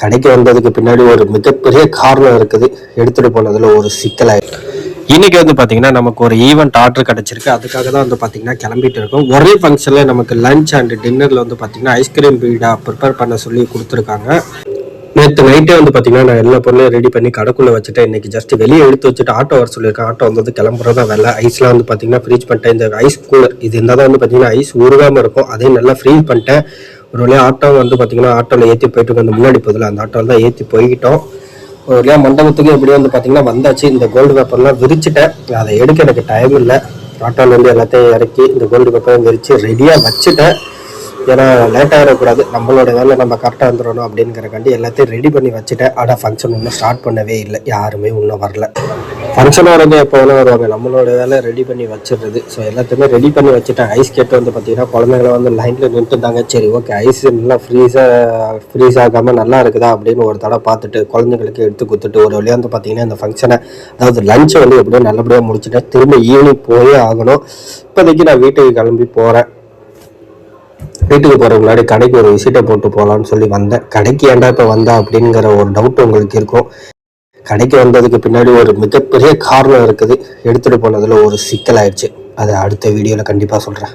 கடைக்கு வந்ததுக்கு பின்னாடி ஒரு மிகப்பெரிய காரணம் இருக்குது. எடுத்துகிட்டு போனதில் ஒரு சிக்கலாயிருக்கு இன்னைக்கு வந்து பார்த்தீங்கன்னா நமக்கு ஒரு ஈவெண்ட் ஆர்டர் கிடச்சிருக்கு. அதுக்காக தான் வந்து பார்த்தீங்கன்னா கிளம்பிட்டு இருக்கோம். ஒரே ஃபங்க்ஷனில் நமக்கு லஞ்ச் அண்ட் டின்னரில் வந்து பார்த்தீங்கன்னா ஐஸ்கிரீம் பீடா ப்ரிப்பேர் பண்ண சொல்லி கொடுத்துருக்காங்க. நேற்று நைட்டே வந்து பார்த்தீங்கன்னா நான் எல்லா பொருளையும் ரெடி பண்ணி கடைக்குள்ளே வச்சுட்டேன் இன்னைக்கு ஜஸ்ட் வெளியே எடுத்து வச்சுட்டு ஆட்டோ வர சொல்லியிருக்கேன். ஆட்டோ வந்து கிளம்புறதா வேலை. ஐஸ்லாம் வந்து பார்த்தீங்கன்னா ஃப்ரீஸ் பண்ணிட்டேன். இந்த ஐஸ் கூலர் இது இருந்தால் தான் வந்து பார்த்தீங்கன்னா ஐஸ் உருகாமல் இருக்கும். அதையும் நல்லா ஃப்ரீஸ் பண்ணிட்டேன். ஒரு வழியாக ஆட்டோ வந்து பார்த்தீங்கன்னா ஆட்டோவில் ஏற்றி போயிட்டு அந்த முன்னாடி போதில் அந்த ஆட்டோவில் தான் ஏற்றி போய்கிட்டோம் ஒரு வழியாக மண்டபத்துக்கு எப்படியும் வந்து பார்த்தீங்கன்னா வந்தாச்சு. இந்த கோல்டு பேப்பர்லாம் விரிச்சிட்டேன். அதை எடுக்க எனக்கு டைம் இல்லை. ஆட்டோலேருந்து எல்லாத்தையும் இறக்கி இந்த கோல்டு பேப்பரும் விரித்து ரெடியாக வச்சுட்டேன். ஏன்னா லேட் ஆகிடக்கூடாது நம்மளோட வேலை நம்ம கரெக்டாக வந்துடணும் அப்படிங்கிறக்காண்டி எல்லாத்தையும் ரெடி பண்ணி வச்சுட்டேன். ஆனால் ஃபங்க்ஷன் இன்னும் ஸ்டார்ட் பண்ணவே இல்லை. யாருமே இன்னும் வரல. ஃபங்க்ஷன் வரது எப்போ வேணால் வருவாங்க. நம்மளோட வேலை ரெடி பண்ணி வச்சிடுறது. ஸோ எல்லாத்தையுமே ரெடி பண்ணி வச்சுட்டேன் ஐஸ் கேட்டு வந்து பார்த்தீங்கன்னா குழந்தைங்கள வந்து லைனில் நின்றுட்டாங்க சரி ஓகே ஐஸ் நல்லா ஃப்ரீஸாக ஃப்ரீஸ் ஆகாமல் நல்லா இருக்குதா அப்படின்னு ஒரு தடவை பார்த்துட்டு குழந்தைங்களுக்கு எடுத்து கொடுத்துட்டு ஒரு வழியாக வந்து பார்த்தீங்கன்னா இந்த ஃபங்க்ஷனை அதாவது லஞ்சை வந்து எப்படியோ நல்லபடியாக முடிச்சுட்டேன் திரும்ப ஈவினிங் போயே ஆகணும். இப்போதைக்கு நான் வீட்டுக்கு கிளம்பி போகிறேன் வீட்டுக்கு போகிற முன்னாடி கடைக்கு ஒரு விசிட்டை போட்டு போகலான்னு சொல்லி வந்தேன். கடைக்கு ஏன்டா இப்போ வந்தா அப்படிங்கிற ஒரு டவுட் உங்களுக்கு இருக்கும். கடைக்கு வந்ததுக்கு பின்னாடி ஒரு மிகப்பெரிய காரணம் இருக்குது. எடுத்துகிட்டு போனதில் ஒரு சிக்கல் ஆயிடுச்சு அதை அடுத்த வீடியோவில் கண்டிப்பாக சொல்கிறேன்